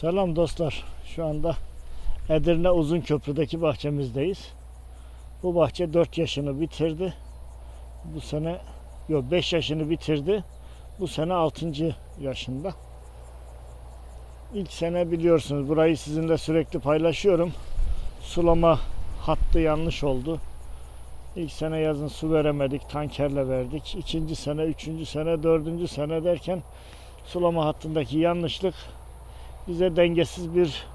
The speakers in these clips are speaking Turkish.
Selam dostlar. Şu anda Edirne Uzun Köprü'deki bahçemizdeyiz. Bu bahçe 4 yaşını bitirdi. Bu sene yok 5 yaşını bitirdi. Bu sene 6. yaşında. İlk sene biliyorsunuz burayı sizinle sürekli paylaşıyorum. Sulama hattı yanlış oldu. İlk sene yazın su veremedik, tankerle verdik. İkinci sene, üçüncü sene, dördüncü sene derken sulama hattındaki yanlışlık bize dengesiz bir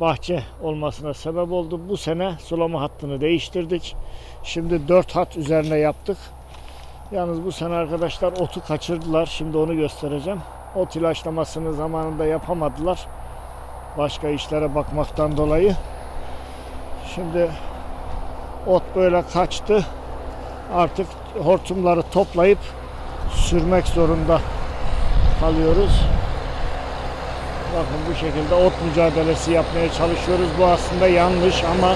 bahçe olmasına sebep oldu. Bu sene sulama hattını değiştirdik. Şimdi 4 hat üzerine yaptık. Yalnız bu sene arkadaşlar otu kaçırdılar. Şimdi onu göstereceğim. Ot ilaçlamasını zamanında yapamadılar. Başka işlere bakmaktan dolayı. Şimdi ot böyle kaçtı. Artık hortumları toplayıp sürmek zorunda kalıyoruz. Bakın bu şekilde ot mücadelesi yapmaya çalışıyoruz. Bu aslında yanlış ama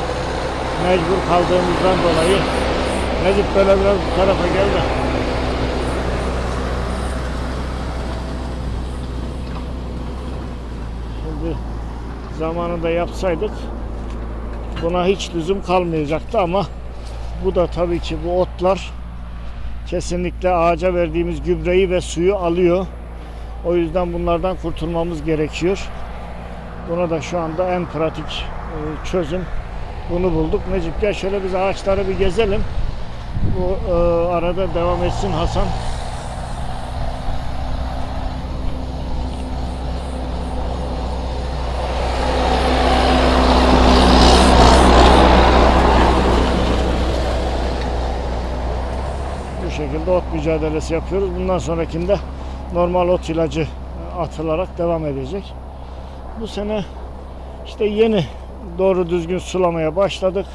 mecbur kaldığımızdan dolayı Necip böyle biraz bu tarafa gel de. Şimdi zamanında yapsaydık buna hiç lüzum kalmayacaktı ama bu da tabii ki bu otlar kesinlikle ağaca verdiğimiz gübreyi ve suyu alıyor. O yüzden bunlardan kurtulmamız gerekiyor. Buna da şu anda en pratik e, çözüm bunu bulduk. Necip gel şöyle biz ağaçları bir gezelim. Bu e, arada devam etsin Hasan. Şekilde ot mücadelesi yapıyoruz. Bundan sonrakinde normal ot ilacı atılarak devam edecek. Bu sene işte yeni doğru düzgün sulamaya başladık.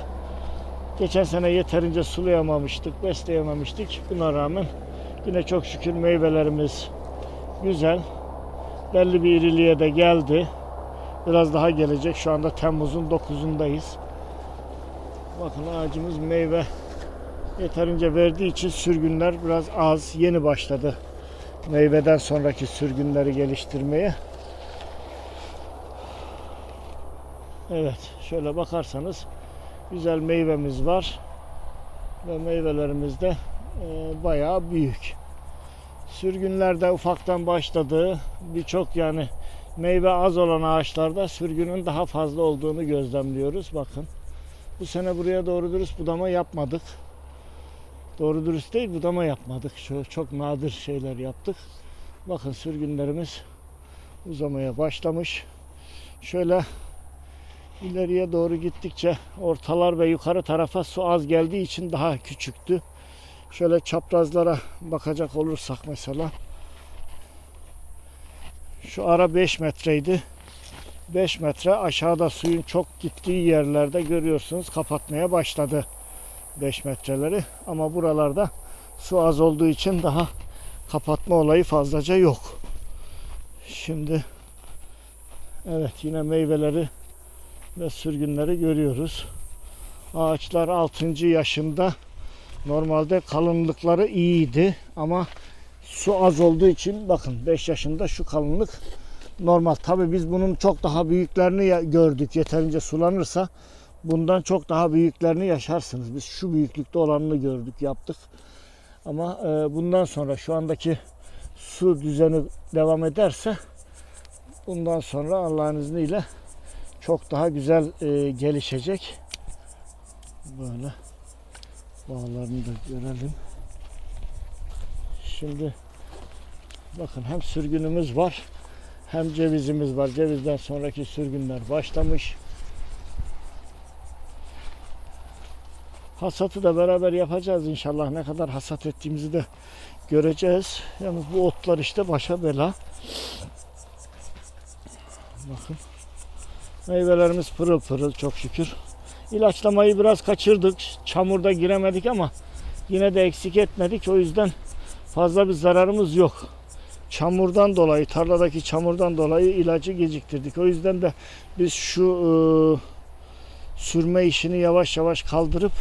Geçen sene yeterince sulayamamıştık, besleyememiştik. Buna rağmen yine çok şükür meyvelerimiz güzel. Belli bir iriliğe de geldi. Biraz daha gelecek. Şu anda Temmuz'un 9'undayız. Bakın ağacımız meyve yeterince verdiği için sürgünler biraz az. Yeni başladı meyveden sonraki sürgünleri geliştirmeye. Evet, şöyle bakarsanız güzel meyvemiz var ve meyvelerimiz de e, bayağı büyük. Sürgünlerde ufaktan başladığı birçok yani meyve az olan ağaçlarda sürgünün daha fazla olduğunu gözlemliyoruz. Bakın. Bu sene buraya doğru dürüst budama yapmadık. Doğru dürüst değil budama yapmadık. Şu çok nadir şeyler yaptık. Bakın sürgünlerimiz uzamaya başlamış. Şöyle ileriye doğru gittikçe ortalar ve yukarı tarafa su az geldiği için daha küçüktü. Şöyle çaprazlara bakacak olursak mesela şu ara 5 metreydi. 5 metre aşağıda suyun çok gittiği yerlerde görüyorsunuz kapatmaya başladı 5 metreleri ama buralarda su az olduğu için daha kapatma olayı fazlaca yok. Şimdi evet yine meyveleri ve sürgünleri görüyoruz. Ağaçlar 6. yaşında normalde kalınlıkları iyiydi ama su az olduğu için bakın 5 yaşında şu kalınlık normal. Tabi biz bunun çok daha büyüklerini gördük. Yeterince sulanırsa bundan çok daha büyüklerini yaşarsınız. Biz şu büyüklükte olanını gördük, yaptık. Ama e, bundan sonra şu andaki su düzeni devam ederse bundan sonra Allah'ın izniyle çok daha güzel e, gelişecek. Böyle bağlarını da görelim. Şimdi bakın hem sürgünümüz var hem cevizimiz var. Cevizden sonraki sürgünler başlamış. Hasatı da beraber yapacağız inşallah. Ne kadar hasat ettiğimizi de göreceğiz. Yalnız bu otlar işte başa bela. Bakın. Meyvelerimiz pırıl pırıl çok şükür. İlaçlamayı biraz kaçırdık. Çamurda giremedik ama yine de eksik etmedik. O yüzden fazla bir zararımız yok. Çamurdan dolayı, tarladaki çamurdan dolayı ilacı geciktirdik. O yüzden de biz şu e, sürme işini yavaş yavaş kaldırıp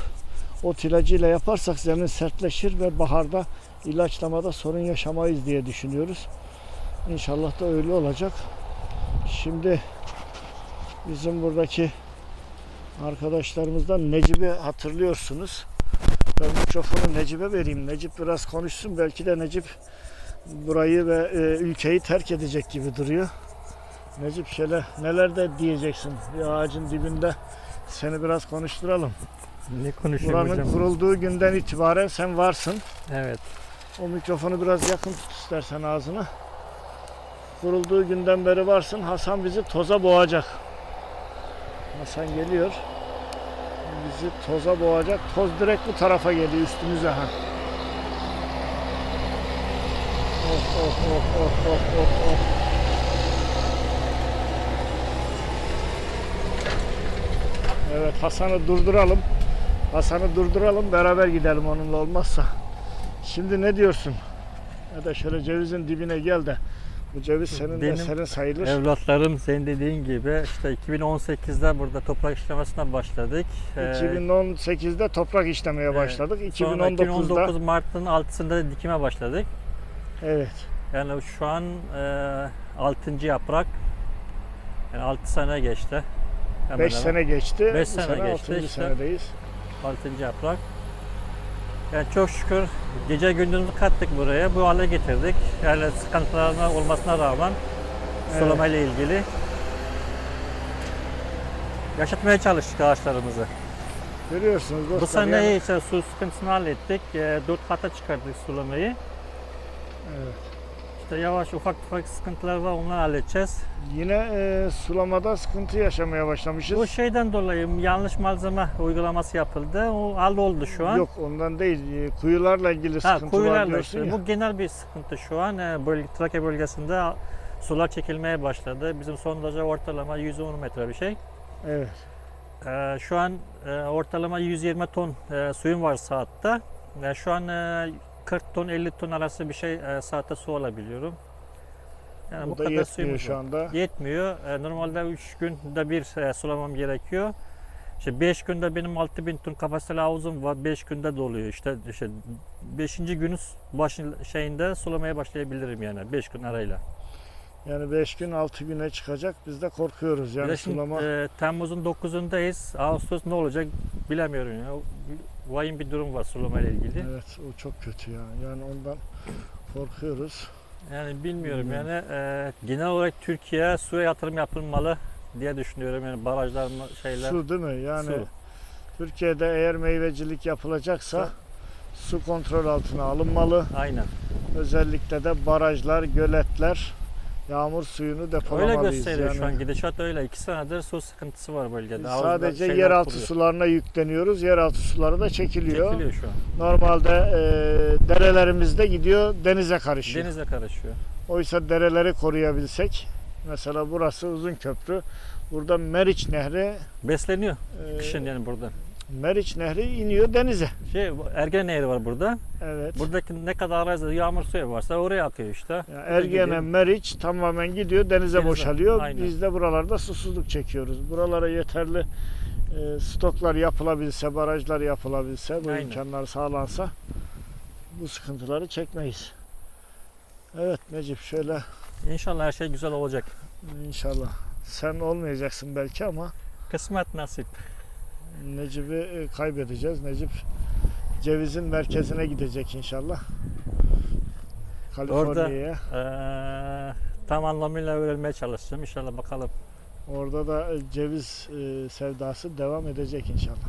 ot ilacıyla yaparsak zemin sertleşir ve baharda ilaçlamada sorun yaşamayız diye düşünüyoruz. İnşallah da öyle olacak. Şimdi bizim buradaki arkadaşlarımızdan Necip'i hatırlıyorsunuz. Ben mikrofonu Necip'e vereyim. Necip biraz konuşsun. Belki de Necip burayı ve e, ülkeyi terk edecek gibi duruyor. Necip şöyle neler de diyeceksin bir ağacın dibinde seni biraz konuşturalım. Ne konuşayım Buranın hocam? kurulduğu günden itibaren sen varsın. Evet. O mikrofonu biraz yakın tut istersen ağzına. Kurulduğu günden beri varsın. Hasan bizi toza boğacak. Hasan geliyor. Bizi toza boğacak. Toz direkt bu tarafa geliyor üstümüze ha. Of of of of of of of. Evet Hasan'ı durduralım. Hasan'ı durduralım beraber gidelim onunla olmazsa. Şimdi ne diyorsun? Ya da şöyle cevizin dibine gel de. Bu ceviz senin de Benim senin sayılır. Evlatlarım senin dediğin gibi işte 2018'de burada toprak işlemesine başladık. Ee, 2018'de toprak işlemeye Evet. başladık. sonra 2019'da 2019 Mart'ın 6'sında dikime başladık. evet. Yani şu an e, 6. yaprak. Yani 6 sene geçti. Hemen 5 hemen. sene geçti. Beş Bu sene sene geçti 6. işte. senedeyiz. 6. yaprak. Yani çok şükür gece gündüz kattık buraya. Bu hale getirdik. Yani sıkıntılarına olmasına rağmen Evet. sulama ile ilgili yaşatmaya çalıştık ağaçlarımızı. Görüyorsunuz dostlar. Bu sene yani- ise su sıkıntısını hallettik. E, dört kata çıkardık sulamayı. Evet. İşte yavaş ufak ufak sıkıntılar var onları halledeceğiz. Yine e, sulamada sıkıntı yaşamaya başlamışız. Bu şeyden dolayı yanlış malzeme uygulaması yapıldı. O halloldu şu an. Yok ondan değil. e, Kuyularla ilgili Ha, sıkıntı var kuyularla diyorsun işte. ya. Bu genel bir sıkıntı şu an. E, Bölge, Trakya bölgesinde sular çekilmeye başladı. Bizim sondaja ortalama 110 metre bir şey. Evet. E, şu an e, ortalama 120 ton e, suyum var saatte. E, şu an e, 40 ton 50 ton arası bir şey e, saatte su alabiliyorum. Yani bu, Bu da kadar suyumuz şu anda. Yetmiyor. E, Normalde 3 günde bir e, sulamam gerekiyor. İşte 5 günde benim 6000 ton kapasiteli havuzum var. 5 günde doluyor. İşte işte 5. günün başın şeyinde sulamaya başlayabilirim yani 5 gün arayla. Yani 5 gün 6 güne çıkacak. Biz de korkuyoruz yani şimdi, sulama. e, Temmuz'un 9'undayız. Ağustos ne olacak bilemiyorum ya. Vahim bir durum var sulama ile ilgili. Evet o çok kötü ya. Yani ondan korkuyoruz. Yani bilmiyorum Bilmiyorum. yani e, genel olarak Türkiye suya yatırım yapılmalı diye düşünüyorum. Yani barajlar mı- şeyler. Su değil mi? Yani su. Türkiye'de eğer meyvecilik yapılacaksa su kontrol altına alınmalı. Aynen. Özellikle de barajlar, göletler yağmur suyunu Öyle depolamalıyız. gösteriyor yani. şu an gidişat öyle. İki senedir su sıkıntısı var bölgede. Biz sadece yeraltı kuruyor. sularına yükleniyoruz. Yeraltı suları da çekiliyor. Çekiliyor şu an. Normalde e, derelerimizde gidiyor denize karışıyor. Denize karışıyor. Oysa dereleri koruyabilsek mesela burası uzun köprü. Burada Meriç Nehri Besleniyor e, kışın yani burada. Meriç Nehri iniyor denize. Şey Ergen Nehri var burada. Evet. Buradaki ne kadar arazide yağmur suyu varsa oraya akıyor işte. Yani Ergene, gidiyor. Meriç tamamen gidiyor denize, Denize, boşalıyor. aynen. Biz de buralarda susuzluk çekiyoruz. Buralara yeterli e, stoklar yapılabilse, barajlar yapılabilse, bu Aynen. imkanlar sağlansa bu sıkıntıları çekmeyiz. Evet Necip şöyle İnşallah her şey güzel olacak. inşallah. Sen olmayacaksın belki ama Kısmet nasip. Necip'i e, kaybedeceğiz. Necip cevizin merkezine gidecek inşallah. Kaliforniya'ya. Ee, tam anlamıyla öğrenmeye çalışacağım. İnşallah bakalım. Orada da e, ceviz e, sevdası devam edecek inşallah.